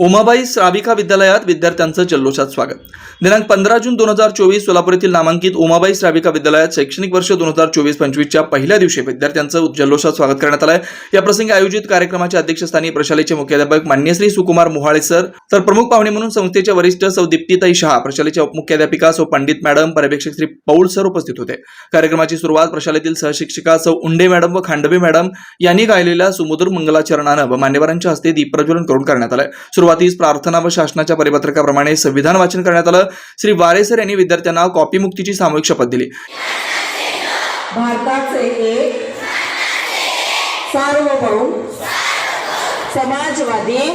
उमाबाई श्राविका विद्यालयात विद्यार्थ्यांचं जल्लोषात स्वागत. दिनांक पंधरा जून दोन हजार चोवीस सोलापूर येथील नामांकित उमाबाई श्राविका विद्यालयात शैक्षणिक वर्ष दोन हजार चोवीस पंचवीसच्या पहिल्या दिवशी विद्यार्थ्यांचं जल्लोषात स्वागत करण्यात आलंय. या प्रसंगी आयोजित कार्यक्रमाच्या अध्यक्षस्थानी प्रशालेचे मुख्याध्यापक मान्यश्री सुकुमार मोहाळे सर तर प्रमुख पाहुणे म्हणून संस्थेच्या वरिष्ठ सौ दीप्तीताई शहा प्रशालेच्या उपमुख्याध्यापिका सौ पंडित मॅडम पर्यवेक्षक श्री पौल सर उपस्थित होते. कार्यक्रमाची सुरुवात प्रशालेतील सहशिक्षिका सौ उंडे मॅडम व खांडवे मॅडम यांनी गायलेल्या सुमधुर मंगलाचरणानं व मान्यवरांच्या हस्ते दीपप्रज्वलन करून करण्यात आलं सुरुवातीस प्रार्थना व शासनाच्या परिपत्रकाप्रमाणे संविधान वाचन करण्यात आलं. श्री वारेसर यांनी विद्यार्थ्यांना कॉपी मुक्तीची सामूहिक शपथ दिली. भारताचे एक सार्वभौम समाजवादी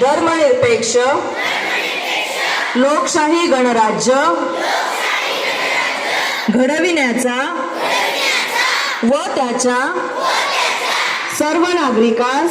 धर्मनिरपेक्ष लोकशाही गणराज्य घडविण्याचा व त्याच्या सर्व नागरिकांस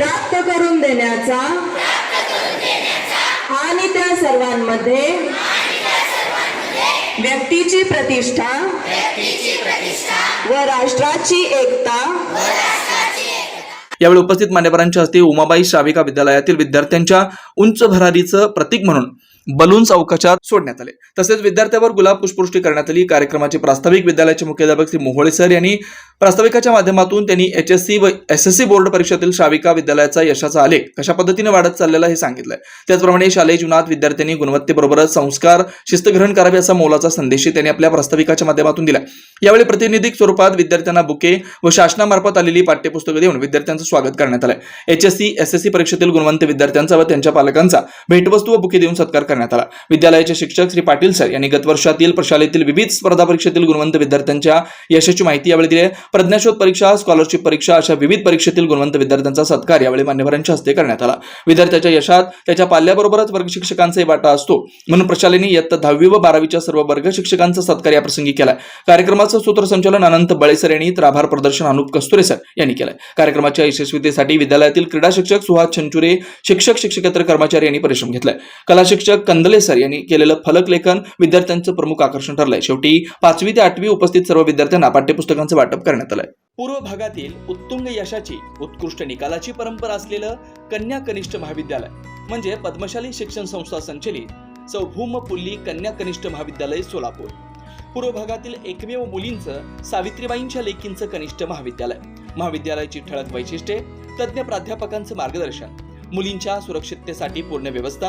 प्राप्त करून देण्याचा आणि त्या सर्वांमध्ये व्यक्तीची प्रतिष्ठा व राष्ट्राची एकता. यावेळी उपस्थित मान्यवरांच्या हस्ते उमाबाई शाविका विद्यालयातील विद्यार्थ्यांच्या उंच भरारीचं प्रतीक म्हणून बलून्स अवकाशात सोडण्यात आले. तसेच विद्यार्थ्यावर गुलाब पुष्पवृष्टी करण्यात आली. कार्यक्रमाचे प्रास्ताविक विद्यालयाचे मुख्याध्यापक श्री मोहोळे सर यांनी प्रास्ताविकाच्या माध्यमातून त्यांनी एच एस सी व एस एस सी बोर्ड परीक्षेतील श्राविका विद्यालयाचा यशाचा आलेख कशा पद्धतीने वाढत चाललेला हे सांगितलंय. त्याचप्रमाणे शालेय जीवनात विद्यार्थ्यांनी गुणवत्तेबरोबरच संस्कार शिस्त ग्रहण करावे असा मोलाचा संदेशही त्यांनी आपल्या प्रास्ताविकाच्या माध्यमातून दिला यावेळी प्रतिनिधिक स्वरूपात विद्यार्थ्यांना बुके व शासनामार्फत आलेली पाठ्यपुस्तकं देऊन विद्यार्थ्यांचं स्वागत करण्यात आलं H S C S S C परीक्षेतील गुणवंत विद्यार्थ्यांचा व त्यांच्या पालकांचा भेटवस्तू व बुके देऊन सत्कार करण्यात करण्यात आला. विद्यालयाचे शिक्षक श्री पाटील सर यांनी गत वर्षातील प्रशालेतील विविध स्पर्धा परीक्षेतील गुणवंत विद्यार्थ्यांच्या यशाची माहिती यावेळी दिली आहे. प्रज्ञाशोध परीक्षा स्कॉलरशिप परीक्षा अशा विविध परीक्षेतील गुणवंत विद्यार्थ्यांचा सत्कार यावेळी मान्यवरांच्या हस्ते करण्यात आला. विद्यार्थ्याच्या यशात त्याच्या पाल्याबरोबरच वर्ग शिक्षकांचाही वाटा असतो. म्हणून प्रशालेने इयत्ता दहावी व बारावीच्या सर्व वर्ग शिक्षकांचा सत्कार या प्रसंगी केलाय. कार्यक्रमाचं सूत्रसंचालन अनंत बळेसर यांनी तर आभार प्रदर्शन अनुप कस्तुरे सर यांनी केलं कार्यक्रमाच्या यशस्वीतेसाठी विद्यालयातील क्रीडा शिक्षक सुहास छंचुरे शिक्षक शिक्षकेतर कर्मचारी यांनी परिश्रम घेतलाय. कला शिक्षक कंदले सर यांनी केलेलं फलक लेखन विद्यार्थ्यांचं प्रमुख आकर्षण ठरलंय. शेवटी पाचवी ते आठवी उपस्थित सर्व विद्यार्थ्यांना पाठ्यपुस्तकांचं वाटप करण्यात आलंय. पूर्व भागातील उत्तुंग यशाची उत्कृष्ट निकालाची परंपरा असलेलं कन्या कनिष्ठ महाविद्यालय म्हणजे पद्मशाली शिक्षण संस्था संचलित सौ भूम पुल्ली कन्या कनिष्ठ महाविद्यालय सोलापूर. पूर्व भागातील एकमेव मुलींचं सावित्रीबाईंच्या लेकींचं कनिष्ठ महाविद्यालय. महाविद्यालयाची ठळक वैशिष्ट्ये तज्ज्ञ प्राध्यापकांचं मार्गदर्शन मुलींच्या सुरक्षिततेसाठी पूर्ण व्यवस्था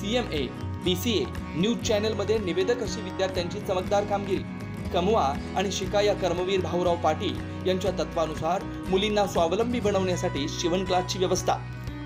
C M A B C A news चॅनलमध्ये निवेदक अशी विद्यार्थ्यांची चमकदार कामगिरी. कमवा आणि शिका या कर्मवीर भाऊराव पाटील यांच्या तत्वानुसार मुलींना स्वावलंबी बनवण्यासाठी शिवण क्लासची व्यवस्था